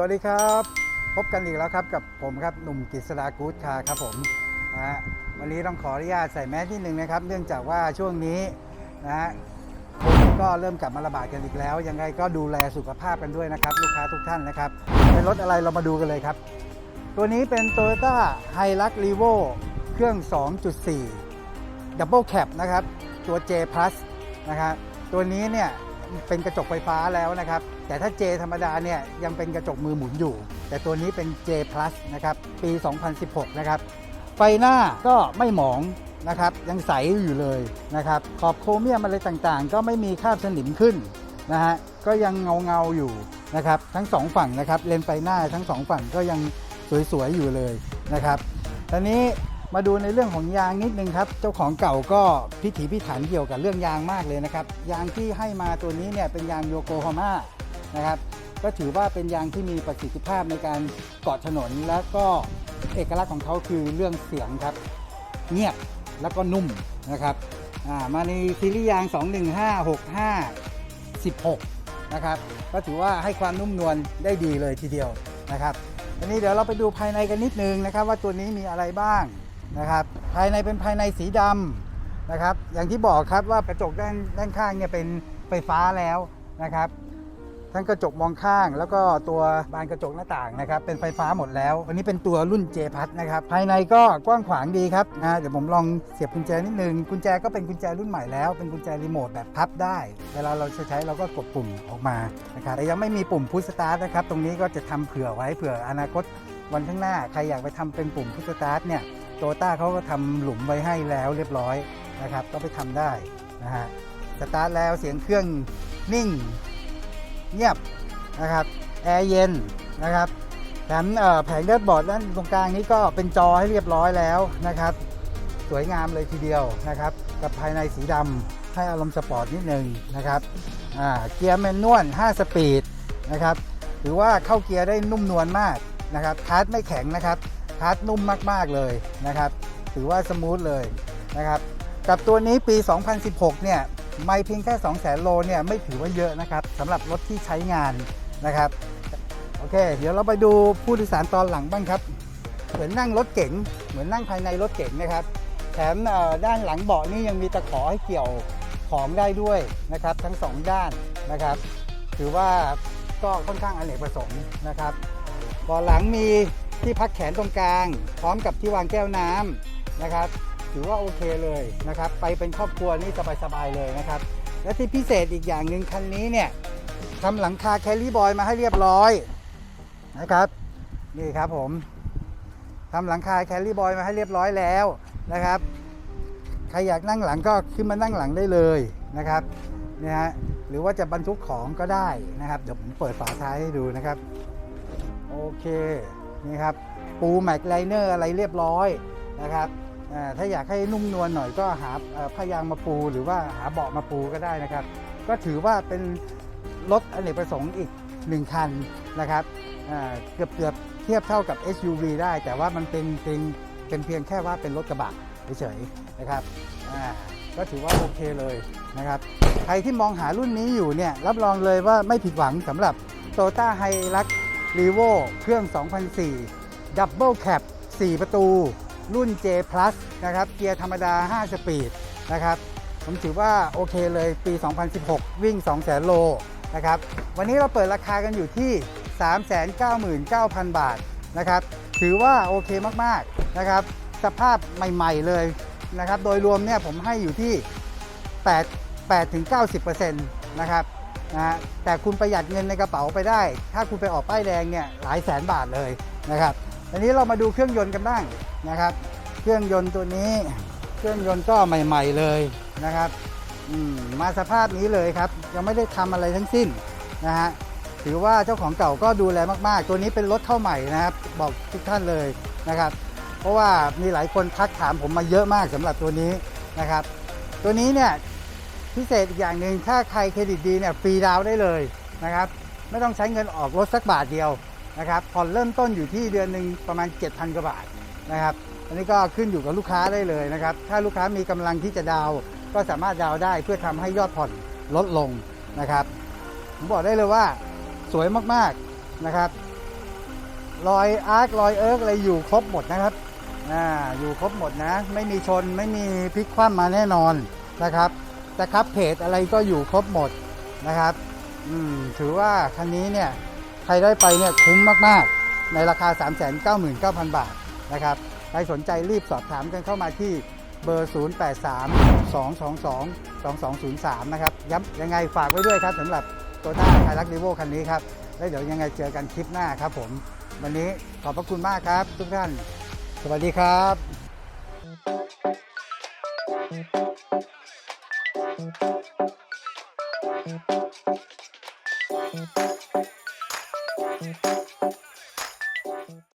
วัสดีครับ พบกันอีกแล้วครับกับผมครับหนุ่มกฤษดากู๊ดคาครับผมนะฮะวันนี้ต้องขออนุญาตใส่แมสนิดนึงนะครับ เนื่องจากว่าช่วงนี้นะฮะโควิดก็เริ่มกลับมาระบาดกันอีกแล้ว ยังไงก็ดูแลสุขภาพกันด้วยนะครับ ลูกค้าทุกท่านนะครับเป็นรถอะไรเรามาดูกันเลยครับ ตัวนี้เป็น Toyota Hilux Revo เครื่อง 2.4 Double Cab นะครับ ตัว J Plus นะครับตัวนี้เนี่ยเป็นกระจกไฟฟ้าแล้วนะครับ แต่ถ้า J ธรรมดาเนี่ยยังเป็นกระจกมือหมุนอยู่ แต่ตัวนี้เป็น J Plus นะครับปี 2016 นะครับ ไฟหน้าก็ไม่หมองนะครับยังใสอยู่เลยนะครับขอบโครเมียมอะไรต่างๆ ก็ไม่มีคราบสนิมขึ้นนะฮะก็ยังเงาเงาๆอยู่นะครับทั้งสองฝั่งนะครับเลนไฟหน้าทั้งสองฝั่งก็ยังสวยๆอยู่เลยนะครับตอนนี้มาดูในเรื่องของยางนิดนึงครับ เจ้าของเก่าก็พิถีพิถันเกี่ยวกับเรื่องยางมากเลยนะครับ ยางที่ให้มาตัวนี้เนี่ยเป็นยางโยโกฮาม่า นะครับ ก็ถือว่าเป็นยางที่มีประสิทธิภาพในการเกาะถนน และก็เอกลักษณ์ของเขาคือเรื่องเสียงครับ เงียบแล้วก็นุ่มนะครับามาในซีรีส์ยาง 215 65 16 นะครับ ก็ถือว่าให้ความนุ่มนวลได้ดีเลยทีเดียวนะครับวันนี้เดี๋ยวเราไปดูภายในกันนิดนึงนะครับ ว่าตัวนี้มีอะไรบ้างนะครับ ภายในเป็นภายในสีดำนะครับ อย่างที่บอกครับว่ากระจกด้านด้านข้างเนี่ยเป็นไฟฟ้าแล้วนะครับ ทั้งกระจกมองข้าง แล้วก็ตัวบานกระจกหน้าต่างนะครับเป็นไฟฟ้าหมดแล้วอันนี้เป็นตัวรุ่น J พัทนะครับภายในก็กว้างขวางดีครับนะเดี๋ยวผมลองเสียบกุญแจนิดนึงกุญแจก็เป็นกุญแจรุ่นใหม่แล้วเป็นกุญแจรีโมทแบบพับได้ เวลาเราจะใช้เราก็กดปุ่มออกมานะครับแต่ยังไม่มีปุ่มพุชสตาร์ทนะครับตรงนี้ก็จะทำเผื่อไว้เผื่ออนาคตวันข้างหน้าใครอยากไปทำเป็นปุ่มพุชสตาร์ทเนี่ยโตต้าเขาก็ทำหลุมไว้ให้แล้วเรียบร้อยนะครับก็ไปทำได้นะฮะสตาร์ทแล้วเสียงเครื่องนิ่ง เงียบนะครับแอร์เย็นนะครับแถมแผงเลือดบอร์ดด้านตรงกลางนี้ก็เป็นจอให้เรียบร้อยแล้วนะครับ สวยงามเลยทีเดียวนะครับ กับภายในสีดำให้อารมณ์สปอร์ตนิดนึงนะครับเกียร์แมนนวล 5 สปีดนะครับถือว่าเข้าเกียร์ได้นุ่มนวลมากนะครับคาร์ดไม่แข็งนะครับคาร์ดนุ่มมากๆเลยนะครับ ถือว่าสมูทเลยนะครับ กับตัวนี้ปี 2016 เนี่ย ไม่เพียงแค่ 2 0 0 0 0 0โลเนี่ยไม่ถือว่าเยอะนะครับสำหรับรถที่ใช้งานนะครับ โอเค เดี๋ยวเราไปดูผู้โดยสารตอนหลังบ้างครับ เหมือนนั่งรถเก๋งเหมือนนั่งภายในรถเก๋งนะครับ แถมด้านหลังเบาะนี่ยังมีตะขอให้เกี่ยวของได้ด้วยนะครับ ทั้งสองด้านนะครับ ถือว่าก็ค่อนข้างอเนกประสงค์นะครับเบาะหลังมีที่พักแขนตรงกลาง พร้อมกับที่วางแก้วน้ำนะครับ ถือว่าโอเคเลยนะครับ ไปเป็นครอบครัวนี่สบายๆเลยนะครับ และที่พิเศษอีกอย่างหนึ่งคันนี้เนี่ยทำหลังคาแคลรี่บอยมาให้เรียบร้อยนะครับ นี่ครับผมทำหลังคาแคลรี่บอยมาให้เรียบร้อยแล้วนะครับ ใครอยากนั่งหลังก็ขึ้นมานั่งหลังได้เลยนะครับนี่ฮะหรือว่าจะบรรทุกของก็ได้นะครับ เดี๋ยวผมเปิดฝาท้ายให้ดูนะครับ โอเคนี่ครับปูแม็กไลเนอร์อะไรเรียบร้อยนะครับ ถ้าอยากให้นุ่มนวลหน่อยก็หาผ้ายางมาปู หรือว่าหาเบาะมาปูก็ได้นะครับ ก็ถือว่าเป็นรถอเนกประสงค์อีกหนึ่งคันนะครับเกือบเกือบเทียบเท่ากับ SUV ได้แต่ว่ามันเป็นเป็นเป็นเพียงแค่ว่าเป็นรถกระบะเฉยๆนะครับก็ถือว่าโอเคเลยนะครับ ใครที่มองหารุ่นนี้อยู่เนี่ยรับรองเลยว่าไม่ผิดหวังสำหรับ Toyota Hilux Revo เครื่อง 2004 Double Cab 4 ประตู รุ่น J Plus นะครับ เกียร์ธรรมดา 5 สปีดนะครับ ผมถือว่าโอเคเลยปี 2016 วิ่ง200,000โลนะครับ วันนี้เราเปิดราคากันอยู่ที่ 399,000 บาทนะครับ ถือว่าโอเคมากๆนะครับ สภาพใหม่ๆเลยนะครับ โดยรวมเนี่ยผมให้อยู่ที่ 8 8ถึง90%นะครับนะฮะแต่คุณประหยัดเงินในกระเป๋าไปได้ ถ้าคุณไปออกป้ายแดงเนี่ยหลายแสนบาทเลยนะครับอันนี้เรามาดูเครื่องยนต์กันบ้าง นะครับ เครื่องยนต์ตัวนี้เครื่องยนต์ก็ใหม่ ๆเลยนะครับมมาสภาพนี้เลยครับ ยังไม่ได้ทำอะไรทั้งสิ้นนะฮะถือว่าเจ้าของเก่าก็ดูแลมากๆ ตัวนี้เป็นรถเข้าใหม่นะครับ บอกทุกท่านเลยนะครับ เพราะว่ามีหลายคนทักถามผมมาเยอะมากสำหรับตัวนี้นะครับ ตัวนี้เนี่ยพิเศษอีกอย่างหนึ่งถ้าใครเครดิตดีเนี่ยฟรีดาวน์ได้เลยนะครับ ไม่ต้องใช้เงินออกรถสักบาทเดียวนะครับผ่อนเริ่มต้นอยู่ที่เดือนหนึ่งประมาณ 7,000กว่าบาท นะครับ อันนี้ก็ขึ้นอยู่กับลูกค้าได้เลยนะครับ ถ้าลูกค้ามีกำลังที่จะดาวก็สามารถดาวได้เพื่อทำให้ยอดผ่อนลดลงนะครับ ผมบอกได้เลยว่าสวยมากๆนะครับรอยอาร์ครอยเอิร์กอะไรอยู่ครบหมดนะครับอ่าอยู่ครบหมดนะ ไม่มีชนไม่มีพลิกคว่ำมาแน่นอนนะครับแต่ครับเพจอะไรก็อยู่ครบหมดนะครับอืมถือว่าคันนี้เนี่ยใครได้ไปเนี่ยคุ้มมากๆ ในราคา 399,000 บาท นะครับใครสนใจรีบสอบถามกันเข้ามาที่เบอร์ 0832222203 นะครับ ย้ำยังไงฝากไว้ด้วยครับสำหรับตัวท้าไฮรักลีโวคันนี้ครับ แล้วเดี๋ยวยังไงเจอกันคลิปหน้าครับผม วันนี้ขอบพระคุณมากครับ ทุกท่าน สวัสดีครับ